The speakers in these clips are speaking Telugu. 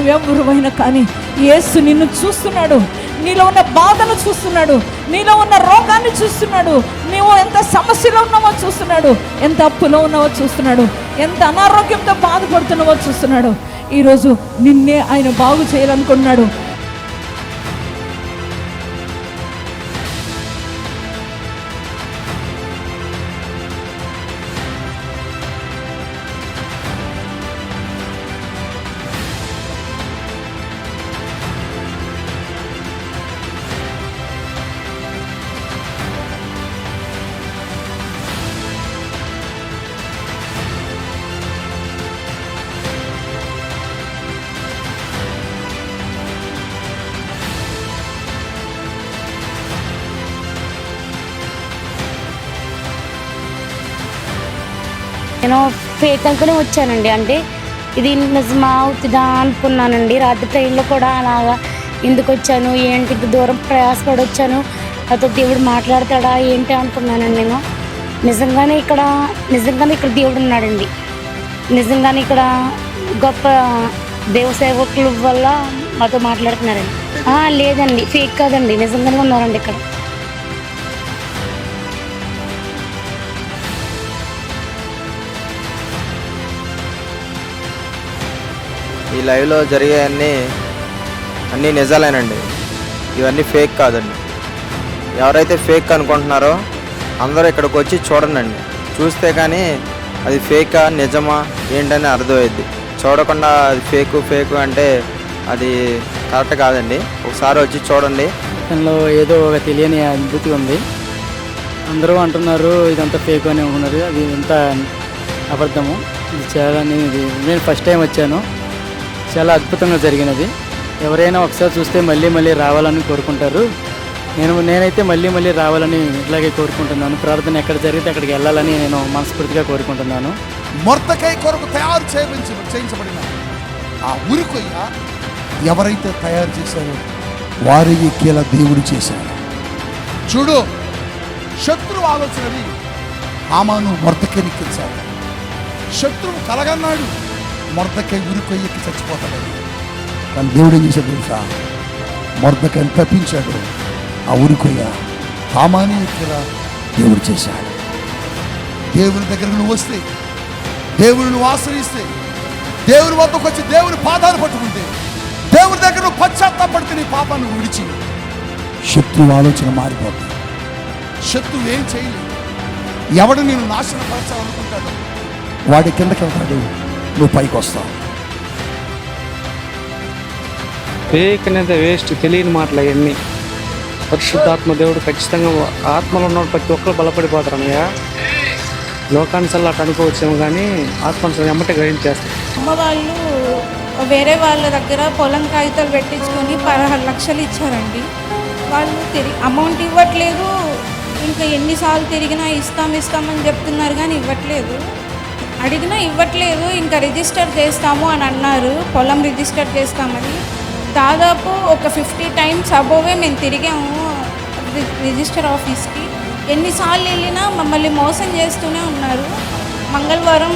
నువ్వెవరువైనా కానీ యేసు నిన్ను చూస్తున్నాడు. నీలో ఉన్న బాధను చూస్తున్నాడు. నీలో ఉన్న రోగాన్ని చూస్తున్నాడు. నీవు ఎంత సమస్యలో ఉన్నావో చూస్తున్నాడు. ఎంత అప్పులో ఉన్నావో చూస్తున్నాడు. ఎంత అనారోగ్యంతో బాధపడుతున్నావో చూస్తున్నాడు. ఈరోజు నిన్నే ఆయన బాగు చేయాలనుకుంటున్నాడు నేను ఫేక్ అనుకుని వచ్చానండి. అంటే ఇది నిజమా అవుతుందా అనుకున్నానండి. రాత్రి ట్రైన్లో కూడా అలాగా ఎందుకు వచ్చాను ఏంటి దూరం ప్రయాసపడి వచ్చాను నాతో దేవుడు మాట్లాడతాడా ఏంటి అనుకున్నానండి నేను. నిజంగానే ఇక్కడ నిజంగానే ఇక్కడ దేవుడు ఉన్నాడండి. నిజంగానే ఇక్కడ గొప్ప దేవ సేవకుల వల్ల మాతో మాట్లాడుతున్నారండి. లేదండి. ఫేక్ కాదండి. నిజంగానే ఉన్నారండి ఇక్కడ. ఈ లైవ్లో జరిగే అన్నీ అన్నీ నిజాలేనండి. ఇవన్నీ ఫేక్ కాదండి. ఎవరైతే ఫేక్ అనుకుంటున్నారో అందరూ ఇక్కడికి వచ్చి చూడండి చూస్తే కానీ అది ఫేకా నిజమా ఏంటని అర్థమైద్ది. చూడకుండా అది ఫేకు ఫేకు అంటే అది కరెక్ట్ కాదండి. ఒకసారి వచ్చి చూడండి. తనలో ఏదో ఒక తెలియని అనుభూతి ఉంది. అందరూ అంటున్నారు ఇదంతా ఫేక్ అని అంటున్నారు. అది ఇంత అబద్ధము. ఇది చేయాలని ఇది నేను ఫస్ట్ టైం వచ్చాను. చాలా అద్భుతంగా జరిగినది. ఎవరైనా ఒకసారి చూస్తే మళ్ళీ మళ్ళీ రావాలని కోరుకుంటారు. నేను నేనైతే మళ్ళీ మళ్ళీ రావాలని ఇట్లాగే కోరుకుంటున్నాను. ప్రార్థన ఎక్కడ జరిగితే అక్కడికి వెళ్ళాలని నేను మనస్ఫూర్తిగా కోరుకుంటున్నాను. మొరతకై కొరకు తయారు చేయించ చేయించబడిన ఆ ఉరికొయ్య ఎవరైతే తయారు చేశారో వారి ఎక్కేలా దేవుడు చేశారు చూడు శత్రువు ఆలోచనని ఆమాను మొర్దకెనిక్కించాడు శత్రువు కలగన్నాడు. మొర్దకై ఉరికొయ్యకి చచ్చిపోతాడు కానీ దేవుడు ఏం చేశాడు తెలుసా మొర్దకైని తప్పించాడు ఆ ఉరికొయ్య హామాని ఎక్కేలా దేవుడు చేశాడు దేవుని దగ్గరకు నువ్వు వస్తే దేవుడిని నువ్వు ఆశ్రయిస్తే దేవుని వద్దకు వచ్చి దేవుని పాదాలు పట్టుకుంటే దేవుని దగ్గర నువ్వు పశ్చాత్తాపడితే నీ పాపాన్ని విడిచి శత్రువు ఆలోచన మారిపోతుంది శత్రువు ఏం చేయలేదు ఎవడు నేను నాశనపరచాలనుకుంటాడు వాడి కిందకి వెళ్తాడు నువ్వు పైకి వస్తావు. ఫేక్ అనేది వేస్ట్ తెలియని మాటలు అవన్నీ. పరిశుద్ధాత్మ దేవుడు ఖచ్చితంగా ఆత్మలో ఉన్న ప్రతి ఒక్కరు బలపడిపోతారు అన్నయ్య. లోకానుసల్లా అటు అనుకోవచ్చేమో కానీ ఆత్మనుసరి ఎమ్మటే గ్రహించేస్తారు. అమ్మ వాళ్ళు వేరే వాళ్ళ దగ్గర పొలం కాగితాలు పెట్టించుకొని పదహారు లక్షలు ఇచ్చారండి. వాళ్ళు తిరిగి అమౌంట్ ఇవ్వట్లేదు. ఇంకా ఎన్నిసార్లు తిరిగినా ఇస్తాం ఇస్తామని చెప్తున్నారు కానీ ఇవ్వట్లేదు. అడిగినా ఇవ్వట్లేదు ఇంకా రిజిస్టర్ చేస్తాము అని అన్నారు. పొలం రిజిస్టర్ చేస్తామని. దాదాపు ఒక ఫిఫ్టీ టైమ్స్ అబోవే మేము తిరిగాము రిజిస్టర్ ఆఫీస్కి. ఎన్నిసార్లు వెళ్ళినా మమ్మల్ని మోసం చేస్తూనే ఉన్నారు. మంగళవారం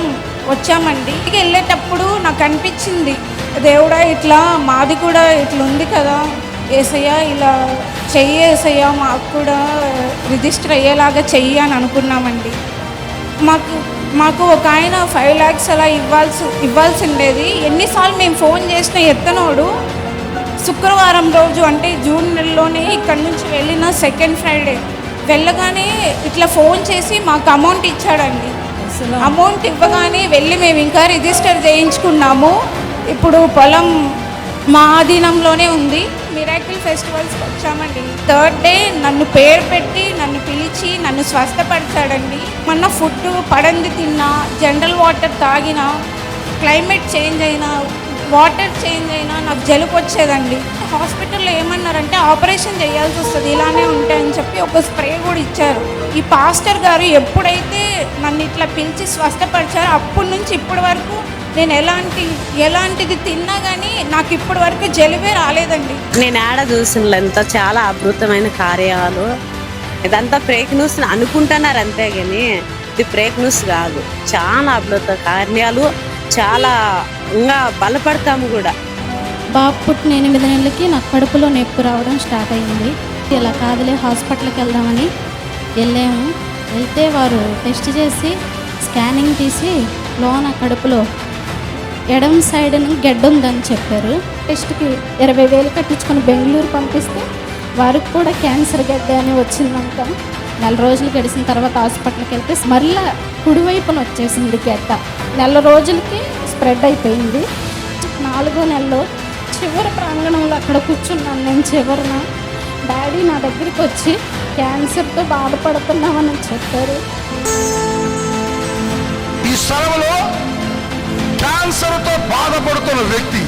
వచ్చామండి. ఇంటికి వెళ్ళేటప్పుడు నాకు అనిపించింది దేవుడా ఇట్లా మాది కూడా ఇట్లా ఉంది కదా. ఏసయ్యా ఇలా చెయ్యి ఏసయ్య మాకు కూడా రిజిస్టర్ అయ్యేలాగా చెయ్యి అని అనుకున్నామండి. మాకు మాకు ఒక ఆయన ఫైవ్ ల్యాక్స్ అలా ఇవ్వాల్సి ఇవ్వాల్సి ఉండేది ఎన్నిసార్లు మేము ఫోన్ చేసిన ఎత్తనోడు. శుక్రవారం రోజు అంటే జూన్ నెలలోనే ఇక్కడ నుంచి వెళ్ళిన సెకండ్ ఫ్రైడే వెళ్ళగానే ఇట్లా ఫోన్ చేసి మాకు అమౌంట్ ఇచ్చాడండి. అమౌంట్ ఇవ్వగానే వెళ్ళి మేము ఇంకా రిజిస్టర్ చేయించుకున్నాము. ఇప్పుడు పొలం మా ఆధీనంలోనే ఉంది. మిరాకిల్ ఫెస్టివల్స్కి వచ్చామండి. థర్డ్ డే నన్ను పేరు పెట్టి నన్ను పిలిచి నన్ను స్వస్థపరిచాడండి. మొన్న ఫుడ్ పడంది తిన్నా జనరల్ వాటర్ తాగినా క్లైమేట్ చేంజ్ అయినా వాటర్ చేంజ్ అయినా నాకు జలుబు వచ్చేదండి. హాస్పిటల్లో ఏమన్నారంటే ఆపరేషన్ చేయాల్సి వస్తుంది ఇలానే ఉంటాయని చెప్పి ఒక స్ప్రే కూడా ఇచ్చారు. ఈ పాస్టర్ గారు ఎప్పుడైతే నన్ను ఇట్లా పిలిచి స్వస్థపరిచారో అప్పటి నుంచి ఇప్పటి వరకు నేను ఎలాంటి ఎలాంటిది తిన్నా కానీ నాకు ఇప్పటి వరకు జలుబే రాలేదండి. నేను ఆడ చూసినంత చాలా అద్భుతమైన కార్యాలు. ఇదంతా ఫేక్ న్యూస్ అనుకుంటున్నారు అంతే కానీ ఇది ఫేక్ న్యూస్ కాదు. చాలా అద్భుత కార్యాలు చాలా ఇంకా బలపడతాము కూడా. బాబు పుట్టిన ఎనిమిది నెలలకి నాకు కడుపులో నొప్పి రావడం స్టార్ట్ అయింది ఇలా కాదులే హాస్పిటల్కి వెళ్దామని వెళ్ళాము. వెళ్తే వారు టెస్ట్ చేసి స్కానింగ్ తీసి లోన కడుపులో ఎడమ సైడ్ గెడ్డ ఉందని చెప్పారు. టెస్ట్కి ఇరవై వేలు కట్టించుకొని బెంగళూరు పంపిస్తే వారికి కూడా క్యాన్సర్ గడ్డ అని వచ్చిందంట. నెల రోజులు గడిచిన తర్వాత హాస్పిటల్కి వెళ్తే మళ్ళీ కుడివైపున వచ్చేసింది గడ్డ. నెల రోజులకి స్ప్రెడ్ అయిపోయింది. నాలుగో నెలలో చివరి ప్రాంగణంలో అక్కడ కూర్చున్నాను నేను చివరన. డాడీ నా దగ్గరికి వచ్చి క్యాన్సర్తో బాధపడుతున్నామని చెప్పారు. ఈ స్థలంలో క్యాన్సర్తో బాధపడుతున్న వ్యక్తి.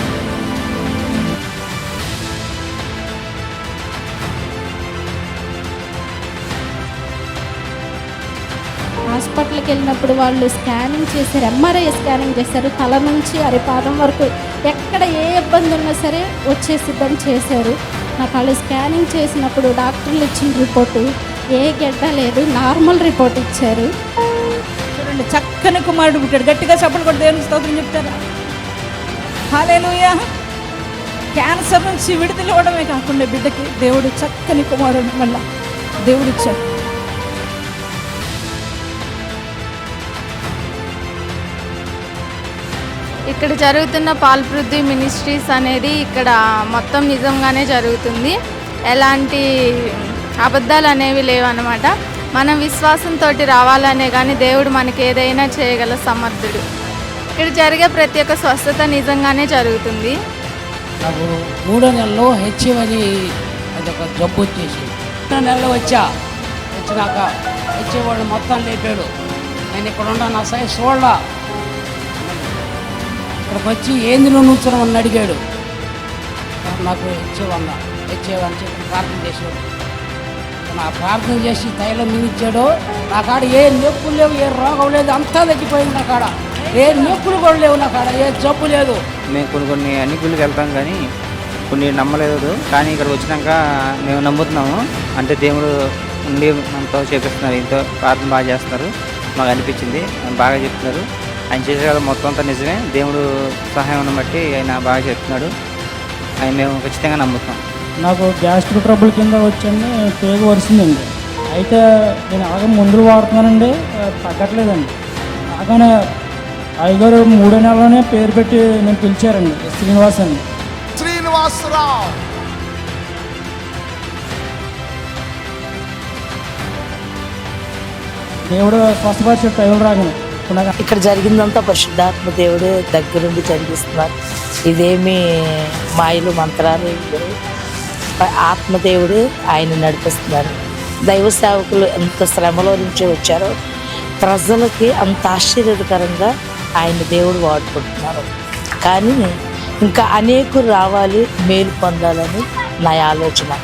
హాస్పిటల్కి వెళ్ళినప్పుడు వాళ్ళు స్కానింగ్ చేశారు ఎంఆర్ఐ స్కానింగ్ చేశారు తల నుంచి అరిపాదం వరకు ఎక్కడ ఏ ఇబ్బంది ఉన్నా సరే వచ్చేసిద్దని చేశారు. నాకు వాళ్ళు స్కానింగ్ చేసినప్పుడు డాక్టర్లు ఇచ్చిన రిపోర్టు ఏ గెడ్డ లేదు నార్మల్ రిపోర్ట్ ఇచ్చారు. చూడండి చక్కని కుమారుడు పుట్టాడు. గట్టిగా చప్పలు కూడా దేవుని స్తోత్రం చెప్తారా. హాలేలుయా. క్యాన్సర్ నుంచి విడుదల ఇవ్వడమే కాకుండా బిడ్డకి దేవుడు చక్కని కుమారుడు మళ్ళా దేవుడు ఇచ్చాడు. ఇక్కడ జరుగుతున్న పాల్పృథ్వీ మినిస్ట్రీస్ అనేది ఇక్కడ మొత్తం నిజంగానే జరుగుతుంది. ఎలాంటి అబద్ధాలు అనేవి లేవన్నమాట. మనం విశ్వాసంతో రావాలనే కానీ దేవుడు మనకి ఏదైనా చేయగల సమర్థుడు. ఇక్కడ జరిగే ప్రతి ఒక్క స్వస్థత నిజంగానే జరుగుతుంది. నాకు మూడో నెలలో హెచ్ఎం అని ఒక జబ్బు వచ్చేసి మూడో నెలలో వచ్చా? వచ్చినాక హెచ్ఎం వాళ్ళు మొత్తం లేపాడు. నేను ఇక్కడ ఉన్న నా సైజ్ చూడలా. ఇక్కడికి వచ్చి ఏంది నువ్వు అని అడిగాడు. నాకు హెచ్ఎం అన్న. హెచ్ఎం అని చెప్పి ప్రార్థన చేశాడు నా ప్రార్థన చేసి తైలం మింగించాడు నా కాడ ఏ నొప్పులు లేవు ఏ రోగం లేదు అంతా తగ్గిపోయింది నా కాడ. ఏ నొప్పులు కూడా లేవు నా కాడ ఏ జబ్బు లేదు. మేము కొన్ని కొన్ని అన్ని గుళ్ళకి వెళ్తాం కానీ కొన్ని నమ్మలేదు. కానీ ఇక్కడ వచ్చినాక మేము నమ్ముతున్నాము. అంటే దేవుడు ఉండి మనతో చేపిస్తున్నారు. ఇంతో ప్రార్థన బాగా చేస్తున్నారు. మాకు అనిపించింది. బాగా చెప్తున్నారు. ఆయన చేసే కదా మొత్తం అంతా నిజమే. దేవుడు సహాయం బట్టి ఆయన బాగా చెప్తున్నాడు. ఆయన మేము ఖచ్చితంగా నమ్ముతాం నాకు గ్యాస్ట్రిక్ ట్రబుల్ కింద వచ్చింది పేగు వరిసిందండి. అయితే నేను అలాగే మందులు వాడుతున్నానండి తగ్గట్లేదండి. అలాగనే అయ్యగారు మూడో నెలలోనే పేరు పెట్టి నేను పిలిచారండి శ్రీనివాస్ అండి శ్రీనివాసరావు! దేవుడు స్వస్థపరిచే టైం రాగానే ఇక్కడ జరిగిందంతా పరిశుద్ధాత్మ దేవుడు దగ్గరుండి జరిగిస్తున్నారు. ఇదేమి మాయలు మంత్రాలు. ఆత్మదేవుడు ఆయన నడిపిస్తున్నారు. దైవ సేవకులు ఎంత శ్రమలో నుంచి వచ్చారో ప్రజలకి అంత ఆశ్చర్యకరంగా ఆయన దేవుడు వాడుకుంటున్నారు. కానీ ఇంకా అనేకులు రావాలి మేలు పొందాలని నా ఆలోచన.